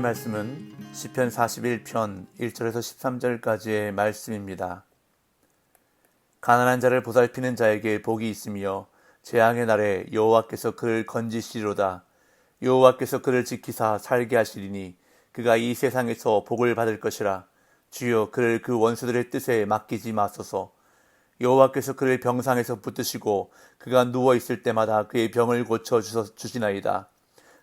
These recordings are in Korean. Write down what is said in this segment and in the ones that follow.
오늘의 말씀은 시편 41편 1절에서 13절까지의 말씀입니다. 가난한 자를 보살피는 자에게 복이 있으며 재앙의 날에 여호와께서 그를 건지시리로다. 여호와께서 그를 지키사 살게 하시리니 그가 이 세상에서 복을 받을 것이라. 주여 그를 그 원수들의 뜻에 맡기지 마소서. 여호와께서 그를 병상에서 붙드시고 그가 누워 있을 때마다 그의 병을 고쳐 주시나이다.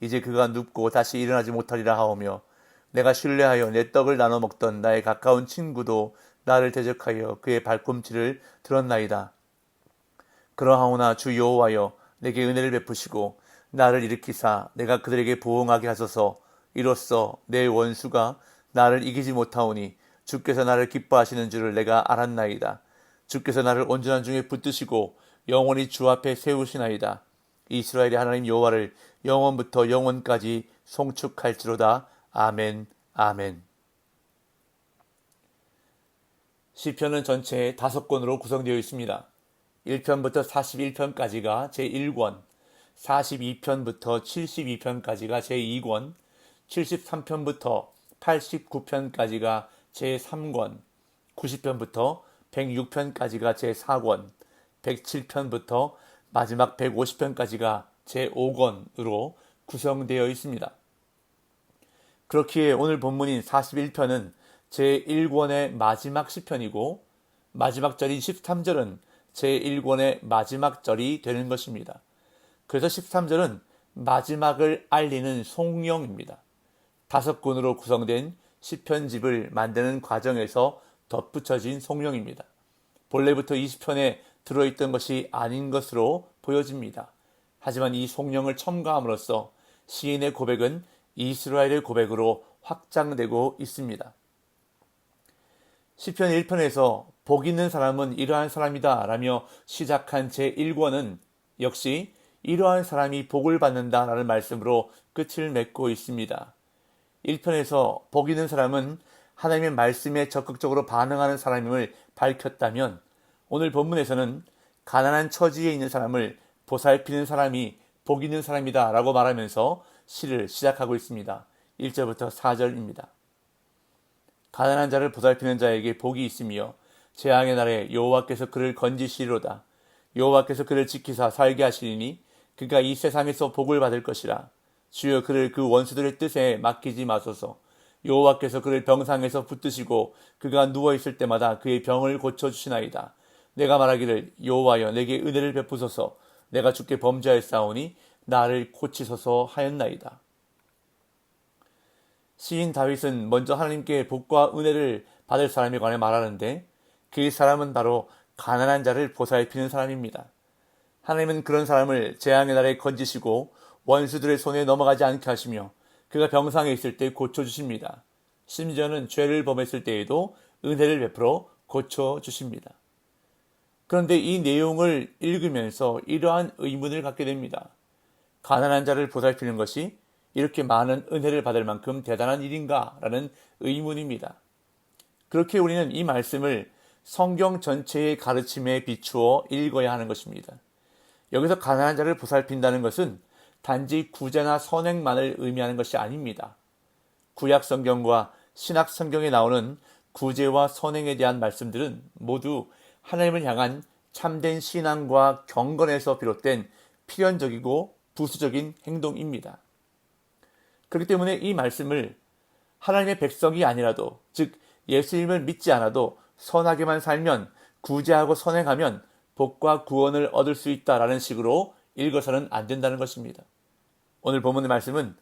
이제 그가 눕고 다시 일어나지 못하리라 하오며 내가 신뢰하여 내 떡을 나눠 먹던 나의 가까운 친구도 나를 대적하여 그의 발꿈치를 들었나이다. 그러하오나 주 여호와여 내게 은혜를 베푸시고 나를 일으키사 내가 그들에게 보응하게 하소서 이로써 내 원수가 나를 이기지 못하오니 주께서 나를 기뻐하시는 줄을 내가 알았나이다. 주께서 나를 온전한 중에 붙드시고 영원히 주 앞에 세우시나이다. 이스라엘의 하나님 여호와를 영원부터 영원까지 송축할지로다. 아멘. 아멘. 시편은 전체 다섯 권으로 구성되어 있습니다. 1편부터 41편까지가 제1권, 42편부터 72편까지가 제2권, 73편부터 89편까지가 제3권, 90편부터 106편까지가 제4권, 107편부터 마지막 150편까지가 제5권으로 구성되어 있습니다. 그렇기에 오늘 본문인 41편은 제1권의 마지막 시편이고 마지막 절인 13절은 제1권의 마지막 절이 되는 것입니다. 그래서 13절은 마지막을 알리는 송령입니다. 다섯 권으로 구성된 시편집을 만드는 과정에서 덧붙여진 송령입니다. 본래부터 20편에 들어있던 것이 아닌 것으로 보여집니다. 하지만 이 송령을 첨가함으로써 시인의 고백은 이스라엘의 고백으로 확장되고 있습니다. 시편 1편에서 복 있는 사람은 이러한 사람이다 라며 시작한 제1권은 역시 이러한 사람이 복을 받는다 라는 말씀으로 끝을 맺고 있습니다. 1편에서 복 있는 사람은 하나님의 말씀에 적극적으로 반응하는 사람임을 밝혔다면 오늘 본문에서는 가난한 처지에 있는 사람을 보살피는 사람이 복 있는 사람이다 라고 말하면서 시를 시작하고 있습니다. 1절부터 4절입니다. 가난한 자를 보살피는 자에게 복이 있으며 재앙의 날에 여호와께서 그를 건지시리로다. 여호와께서 그를 지키사 살게 하시리니 그가 이 세상에서 복을 받을 것이라. 주여 그를 그 원수들의 뜻에 맡기지 마소서. 여호와께서 그를 병상에서 붙드시고 그가 누워 있을 때마다 그의 병을 고쳐 주시나이다. 내가 말하기를 여호와여 내게 은혜를 베푸소서. 내가 주께 범죄하였사오니 나를 고치소서 하였나이다. 시인 다윗은 먼저 하나님께 복과 은혜를 받을 사람에 관해 말하는데 그 사람은 바로 가난한 자를 보살피는 사람입니다. 하나님은 그런 사람을 재앙의 날에 건지시고 원수들의 손에 넘어가지 않게 하시며 그가 병상에 있을 때 고쳐주십니다. 심지어는 죄를 범했을 때에도 은혜를 베풀어 고쳐주십니다. 그런데 이 내용을 읽으면서 이러한 의문을 갖게 됩니다. 가난한 자를 보살피는 것이 이렇게 많은 은혜를 받을 만큼 대단한 일인가? 라는 의문입니다. 그렇게 우리는 이 말씀을 성경 전체의 가르침에 비추어 읽어야 하는 것입니다. 여기서 가난한 자를 보살핀다는 것은 단지 구제나 선행만을 의미하는 것이 아닙니다. 구약 성경과 신약 성경에 나오는 구제와 선행에 대한 말씀들은 모두 하나님을 향한 참된 신앙과 경건에서 비롯된 필연적이고 부수적인 행동입니다. 그렇기 때문에 이 말씀을 하나님의 백성이 아니라도, 즉, 예수님을 믿지 않아도 선하게만 살면, 구제하고 선행하면 복과 구원을 얻을 수 있다라는 식으로 읽어서는 안 된다는 것입니다. 오늘 본문의 말씀은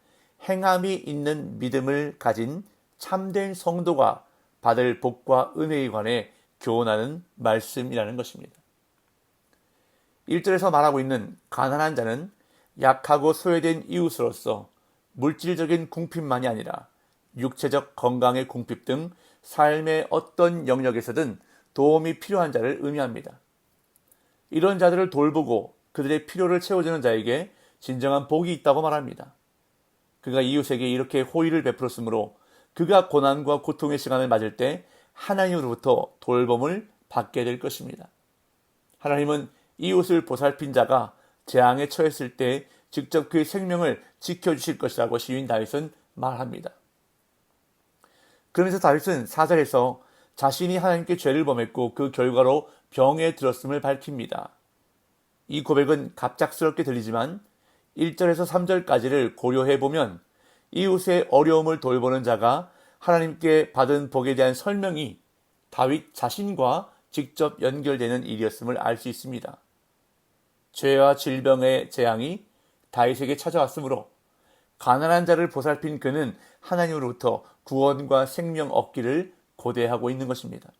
행함이 있는 믿음을 가진 참된 성도가 받을 복과 은혜에 관해 교훈하는 말씀이라는 것입니다. 1절에서 말하고 있는 가난한 자는 약하고 소외된 이웃으로서 물질적인 궁핍만이 아니라 육체적 건강의 궁핍 등 삶의 어떤 영역에서든 도움이 필요한 자를 의미합니다. 이런 자들을 돌보고 그들의 필요를 채워주는 자에게 진정한 복이 있다고 말합니다. 그가 이웃에게 이렇게 호의를 베풀었으므로 그가 고난과 고통의 시간을 맞을 때 하나님으로부터 돌봄을 받게 될 것입니다. 하나님은 이웃을 보살핀 자가 재앙에 처했을 때 직접 그의 생명을 지켜주실 것이라고 시인 다윗은 말합니다. 그러면서 다윗은 사절에서 자신이 하나님께 죄를 범했고 그 결과로 병에 들었음을 밝힙니다. 이 고백은 갑작스럽게 들리지만 1절에서 3절까지를 고려해 보면 이웃의 어려움을 돌보는 자가 하나님께 받은 복에 대한 설명이 다윗 자신과 직접 연결되는 일이었음을 알 수 있습니다. 죄와 질병의 재앙이 다윗에게 찾아왔으므로 가난한 자를 보살핀 그는 하나님으로부터 구원과 생명 얻기를 고대하고 있는 것입니다.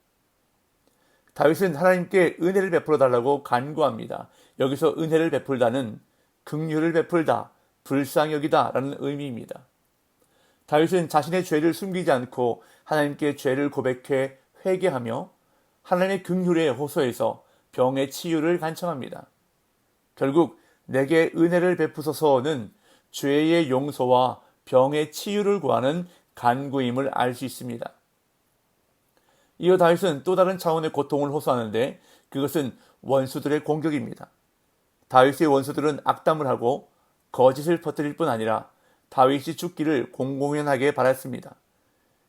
다윗은 하나님께 은혜를 베풀어 달라고 간구합니다. 여기서 은혜를 베풀다는 긍휼을 베풀다, 불쌍히 여기다라는 의미입니다. 다윗은 자신의 죄를 숨기지 않고 하나님께 죄를 고백해 회개하며 하나님의 긍휼에 호소해서 병의 치유를 간청합니다. 결국 내게 은혜를 베푸소서는 죄의 용서와 병의 치유를 구하는 간구임을 알 수 있습니다. 이어 다윗은 또 다른 차원의 고통을 호소하는데 그것은 원수들의 공격입니다. 다윗의 원수들은 악담을 하고 거짓을 퍼뜨릴 뿐 아니라 다윗이 죽기를 공공연하게 바랐습니다.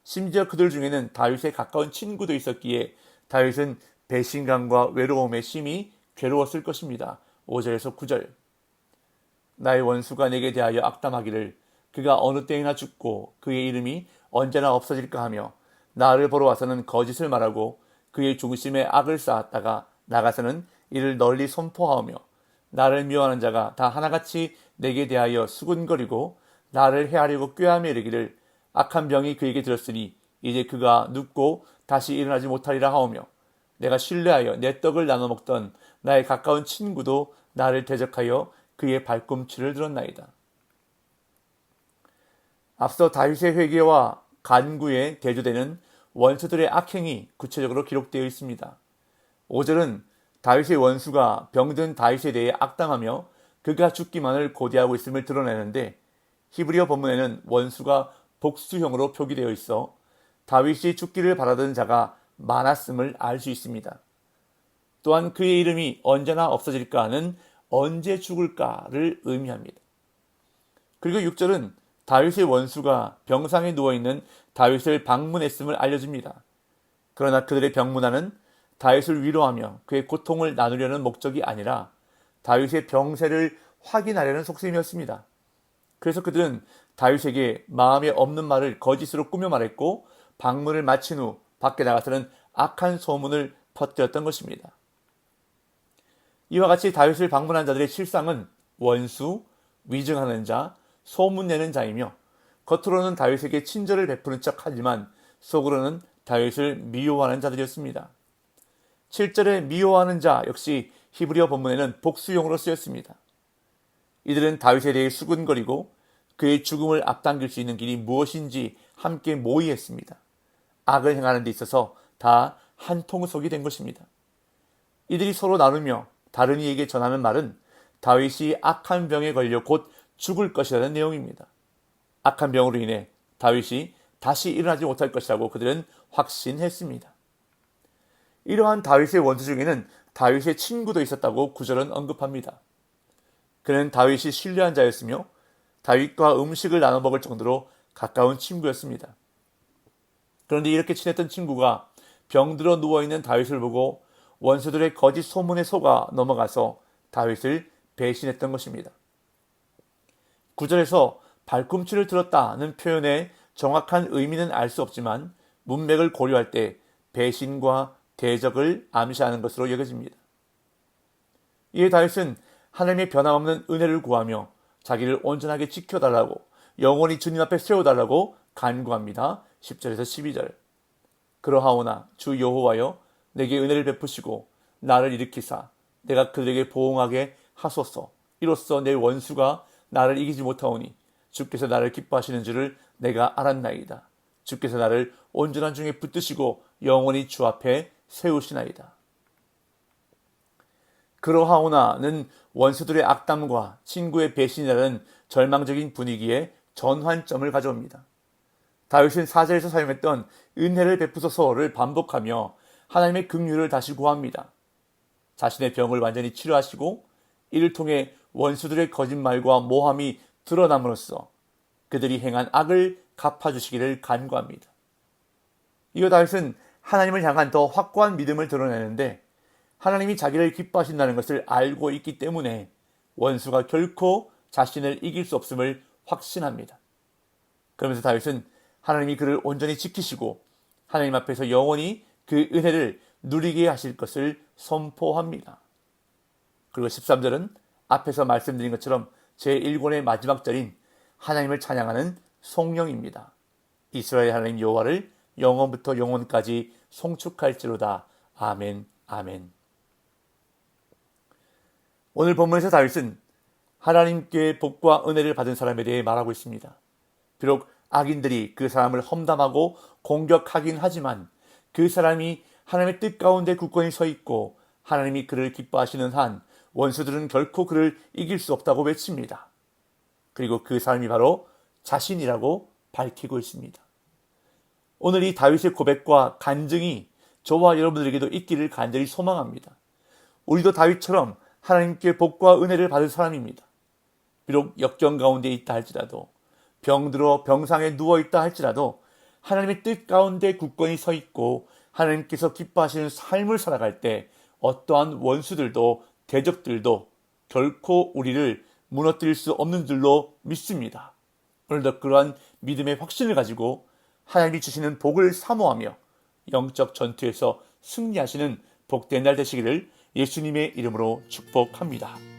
심지어 그들 중에는 다윗의 가까운 친구도 있었기에 다윗은 배신감과 외로움에 심히 괴로웠을 것입니다. 5절에서 9절. 나의 원수가 내게 대하여 악담하기를 그가 어느 때이나 죽고 그의 이름이 언제나 없어질까 하며 나를 보러 와서는 거짓을 말하고 그의 중심에 악을 쌓았다가 나가서는 이를 널리 선포하며 나를 미워하는 자가 다 하나같이 내게 대하여 수군거리고 나를 헤아리고 꾀하며 이르기를 악한 병이 그에게 들었으니 이제 그가 눕고 다시 일어나지 못하리라 하오며 내가 신뢰하여 내 떡을 나눠 먹던 나의 가까운 친구도 나를 대적하여 그의 발꿈치를 들었나이다. 앞서 다윗의 회개와 간구에 대조되는 원수들의 악행이 구체적으로 기록되어 있습니다. 5절은 다윗의 원수가 병든 다윗에 대해 악당하며 그가 죽기만을 고대하고 있음을 드러내는데 히브리어 본문에는 원수가 복수형으로 표기되어 있어 다윗이 죽기를 바라던 자가 많았음을 알 수 있습니다. 또한 그의 이름이 언제나 없어질까 하는 언제 죽을까를 의미합니다. 그리고 6절은 다윗의 원수가 병상에 누워있는 다윗을 방문했음을 알려줍니다. 그러나 그들의 병문안은 다윗을 위로하며 그의 고통을 나누려는 목적이 아니라 다윗의 병세를 확인하려는 속셈이었습니다. 그래서 그들은 다윗에게 마음에 없는 말을 거짓으로 꾸며 말했고 방문을 마친 후 밖에 나가서는 악한 소문을 퍼뜨렸던 것입니다. 이와 같이 다윗을 방문한 자들의 실상은 원수, 위증하는 자, 소문내는 자이며 겉으로는 다윗에게 친절을 베푸는 척 하지만 속으로는 다윗을 미워하는 자들이었습니다. 7절에 미워하는 자 역시 히브리어 본문에는 복수용으로 쓰였습니다. 이들은 다윗에 대해 수군거리고 그의 죽음을 앞당길 수 있는 길이 무엇인지 함께 모의했습니다. 악을 행하는 데 있어서 다 한 통속이 된 것입니다. 이들이 서로 나누며 다른 이에게 전하는 말은 다윗이 악한 병에 걸려 곧 죽을 것이라는 내용입니다. 악한 병으로 인해 다윗이 다시 일어나지 못할 것이라고 그들은 확신했습니다. 이러한 다윗의 원수 중에는 다윗의 친구도 있었다고 구절은 언급합니다. 그는 다윗이 신뢰한 자였으며 다윗과 음식을 나눠 먹을 정도로 가까운 친구였습니다. 그런데 이렇게 친했던 친구가 병들어 누워있는 다윗을 보고 원수들의 거짓 소문에 속아 넘어가서 다윗을 배신했던 것입니다. 구절에서 발꿈치를 들었다는 표현의 정확한 의미는 알 수 없지만 문맥을 고려할 때 배신과 대적을 암시하는 것으로 여겨집니다. 이에 다윗은 하나님의 변함없는 은혜를 구하며 자기를 온전하게 지켜달라고 영원히 주님 앞에 세워달라고 간구합니다. 10절에서 12절. 그러하오나 주 여호와여 내게 은혜를 베푸시고 나를 일으키사 내가 그들에게 보응하게 하소서. 이로써 내 원수가 나를 이기지 못하오니 주께서 나를 기뻐하시는 줄을 내가 알았나이다. 주께서 나를 온전한 중에 붙드시고 영원히 주 앞에 세우시나이다. 그러하오나는 원수들의 악담과 친구의 배신이라는 절망적인 분위기에 전환점을 가져옵니다. 다윗은 사제에서 사용했던 은혜를 베푸소서를 반복하며 하나님의 긍휼을 다시 구합니다. 자신의 병을 완전히 치료하시고 이를 통해 원수들의 거짓말과 모함이 드러남으로써 그들이 행한 악을 갚아주시기를 간구합니다. 이어 다윗은 하나님을 향한 더 확고한 믿음을 드러내는데 하나님이 자기를 기뻐하신다는 것을 알고 있기 때문에 원수가 결코 자신을 이길 수 없음을 확신합니다. 그러면서 다윗은 하나님이 그를 온전히 지키시고 하나님 앞에서 영원히 그 은혜를 누리게 하실 것을 선포합니다. 그리고 13절은 앞에서 말씀드린 것처럼 제1권의 마지막 절인 하나님을 찬양하는 송령입니다. 이스라엘 하나님 여호와를 영원부터 영원까지 송축할지로다. 아멘, 아멘. 오늘 본문에서 다윗은 하나님께 복과 은혜를 받은 사람에 대해 말하고 있습니다. 비록 악인들이 그 사람을 험담하고 공격하긴 하지만 그 사람이 하나님의 뜻 가운데 굳건히 서 있고 하나님이 그를 기뻐하시는 한 원수들은 결코 그를 이길 수 없다고 외칩니다. 그리고 그 사람이 바로 자신이라고 밝히고 있습니다. 오늘 이 다윗의 고백과 간증이 저와 여러분들에게도 있기를 간절히 소망합니다. 우리도 다윗처럼 하나님께 복과 은혜를 받을 사람입니다. 비록 역경 가운데 있다 할지라도 병들어 병상에 누워 있다 할지라도 하나님의 뜻 가운데 굳건히 서 있고 하나님께서 기뻐하시는 삶을 살아갈 때 어떠한 원수들도 대적들도 결코 우리를 무너뜨릴 수 없는 줄로 믿습니다. 오늘도 그러한 믿음의 확신을 가지고 하나님이 주시는 복을 사모하며 영적 전투에서 승리하시는 복된 날 되시기를 예수님의 이름으로 축복합니다.